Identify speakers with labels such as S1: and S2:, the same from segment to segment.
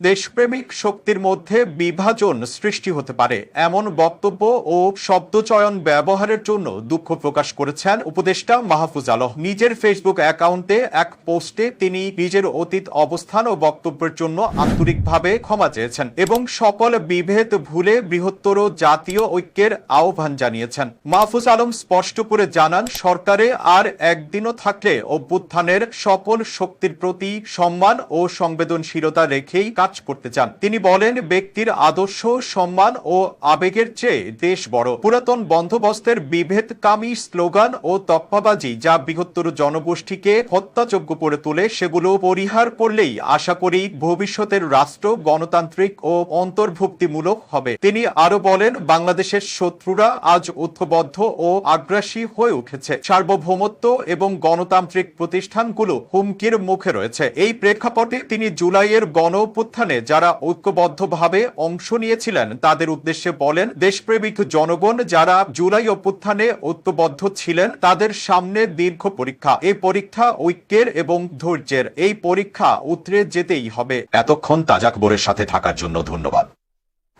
S1: দেশপ্রেমিক শক্তির মধ্যে বিভাজন সৃষ্টি হতে পারে, এমন বক্তব্য ও শব্দচয়ন ব্যবহারের জন্য দুঃখ প্রকাশ করেছেন উপদেষ্টা মাহফুজ আলম। নিজের ফেসবুক অ্যাকাউন্টে এক পোস্টে তিনি নিজের অতীত অবস্থান ও বক্তব্যের জন্য আন্তরিকভাবে ক্ষমা চেয়েছেন এবং সকল বিভেদ ভুলে বৃহত্তর জাতীয় ঐক্যের আহ্বান জানিয়েছেন। মাহফুজ আলম স্পষ্ট করে জানান, সরকারে আর একদিনও থাকলে অভ্যুত্থানের সকল শক্তির প্রতি সম্মান ও সংবেদনশীলতা রেখেই কাজ করতে চান। তিনি বলেন, ব্যক্তির আদর্শ, সম্মান ও আবেগের চেয়ে দেশ বড়। পুরাতন বন্দোবস্তের বিভেদকামী স্লোগান ও তকমাবাজি যা বৃহত্তর জনগোষ্ঠীকে হত্যাযোগ্য করে তোলে, সেগুলো পরিহার করলেই আশা করি ভবিষ্যতের রাষ্ট্র গণতান্ত্রিক ও অন্তর্ভুক্তিমূলক হবে। তিনি আরও বলেন, বাংলাদেশের শত্রুরা আজ ঐক্যবদ্ধ ও আগ্রাসী হয়ে উঠেছে। সার্বভৌমত্ব এবং গণতান্ত্রিক প্রতিষ্ঠানগুলো হুমকির মুখে রয়েছে। এই প্রেক্ষাপটে তিনি জুলাইয়ের গণ অভ্যুত্থানে যারা ঐক্যবদ্ধভাবে অংশ নিয়েছিলেন, তাদের উদ্দেশ্যে বলেন, দেশপ্রেমিক জনগণ যারা জুলাই অভ্যুত্থানে ঐক্যবদ্ধ ছিলেন, তাদের সামনে দীর্ঘ পরীক্ষা। এই পরীক্ষা ঐক্যের এবং ধৈর্যের। এই পরীক্ষা উতরে যেতেই হবে।
S2: এতক্ষণ তাজাক বোরের সাথে থাকার জন্য ধন্যবাদ।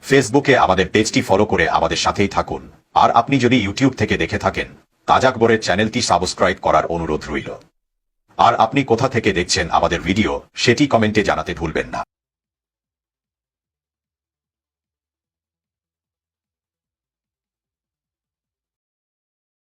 S2: ফেসবুকে আমাদের পেজটি ফলো করে আমাদের সাথেই থাকুন। আর আপনি যদি ইউটিউব থেকে দেখে থাকেন তাজাক বোরের চ্যানেলটি সাবস্ক্রাইব করার অনুরোধ রইল। আর আপনি কোথা থেকে দেখছেন আমাদের ভিডিও, সেটি কমেন্টে জানাতে ভুলবেন না।